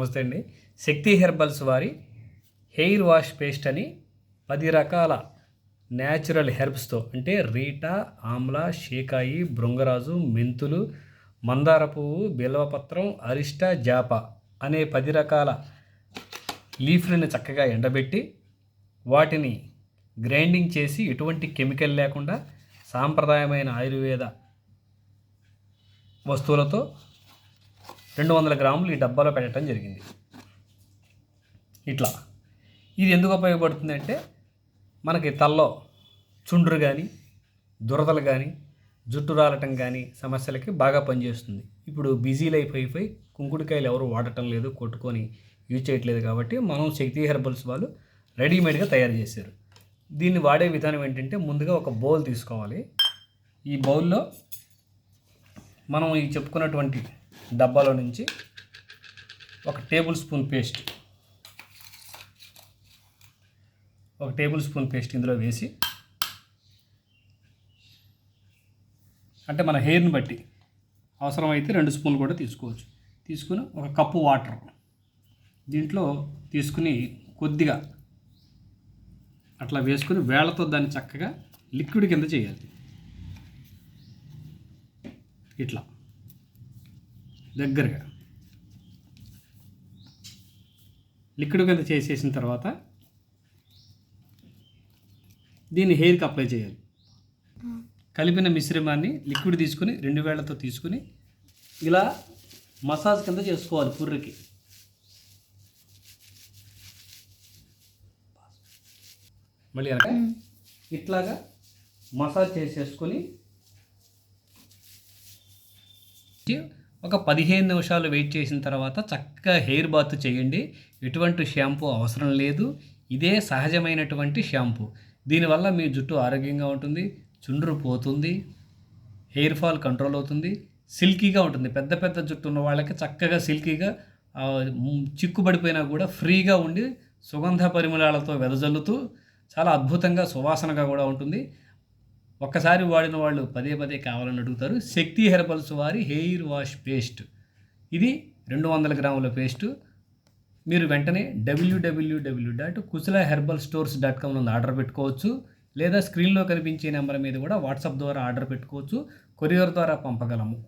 నమస్తే అండి. శక్తి హెర్బల్స్ వారి హెయిర్ వాష్ పేస్ట్ అని పది రకాల న్యాచురల్ హెర్బ్స్తో అంటే రీటా ఆమ్లా షేకాయి భృంగరాజు మెంతులు మందార పువ్వు బిల్వపత్రం అరిష్ట జాప అనే పది రకాల లీఫ్లను చక్కగా ఎండబెట్టి వాటిని గ్రైండింగ్ చేసి ఎటువంటి కెమికల్ లేకుండా సాంప్రదాయమైన ఆయుర్వేద వస్తువులతో రెండు వందల గ్రాములు ఈ డబ్బాలో పెట్టడం జరిగింది. ఇట్లా. ఇది ఎందుకు ఉపయోగపడుతుంది అంటే మనకి తల్లో చుండ్రు కానీ దురదలు కానీ జుట్టు రాలటం కానీ సమస్యలకి బాగా పనిచేస్తుంది. ఇప్పుడు బిజీ లైఫ్ అయిపోయి కుంకుడుకాయలు ఎవరు వాడటం లేదు కొట్టుకొని యూజ్ చేయట్లేదు కాబట్టి మనం శక్తి హెర్బల్స్ వాళ్ళు రెడీమేడ్గా తయారు చేశారు. దీన్ని వాడే విధానం ఏంటంటే ముందుగా ఒక బౌల్ తీసుకోవాలి. ఈ బౌల్లో మనం ఈ చెప్పుకున్నటువంటి డబ్బాలో నుంచి ఒక టేబుల్ స్పూన్ పేస్ట్. ఒక టేబుల్ స్పూన్ పేస్ట్ ఇందులో వేసి అంటే మన హెయిర్ని బట్టి అవసరమైతే రెండు స్పూన్లు కూడా తీసుకోవచ్చు. తీసుకుని ఒక కప్పు వాటర్ దీంట్లో తీసుకుని కొద్దిగా అట్లా వేసుకుని వేళతో దాన్ని చక్కగా లిక్విడ్ కింద చేయాలి. ఇట్లా. దగ్గరగా. లిక్విడ్ కింద చేసేసిన తర్వాత దీన్ని హెయిర్కి అప్లై చేయాలి. కలిపిన మిశ్రమాన్ని లిక్విడ్ తీసుకుని రెండు వేళ్ళతో తీసుకుని ఇలా మసాజ్ కింద చేసుకోవాలి పుర్రెకి. మళ్ళీ ఇట్లాగా మసాజ్ చేసేసుకొని ఒక పదిహేను నిమిషాలు వెయిట్ చేసిన తర్వాత చక్కగా హెయిర్ బాత్ చేయండి. ఎటువంటి షాంపూ అవసరం లేదు. ఇదే సహజమైనటువంటి షాంపూ. దీనివల్ల మీ జుట్టు ఆరోగ్యంగా ఉంటుంది చుండ్రు పోతుంది హెయిర్ ఫాల్ కంట్రోల్ అవుతుంది సిల్కీగా ఉంటుంది. పెద్ద పెద్ద జుట్టు ఉన్న వాళ్ళకి చక్కగా సిల్కీగా చిక్కుబడిపోయినా కూడా ఫ్రీగా ఉండి సుగంధ పరిమళాలతో వెదజల్లుతూ చాలా అద్భుతంగా సువాసనగా కూడా ఉంటుంది. ఒక్కసారి వాడిన వాళ్ళు పదే పదే కావాలని అడుగుతారు. శక్తి హెర్బల్స్ వారి హెయిర్ వాష్ పేస్ట్. ఇది రెండు వందల గ్రాముల పేస్టు. మీరు వెంటనే WWW dot Kushala herbal stores dot com నుండి ఆర్డర్ పెట్టుకోవచ్చు. లేదా స్క్రీన్లో కనిపించే నెంబర్ మీద కూడా వాట్సాప్ ద్వారా ఆర్డర్ పెట్టుకోవచ్చు. కొరియర్ ద్వారా పంపగలము.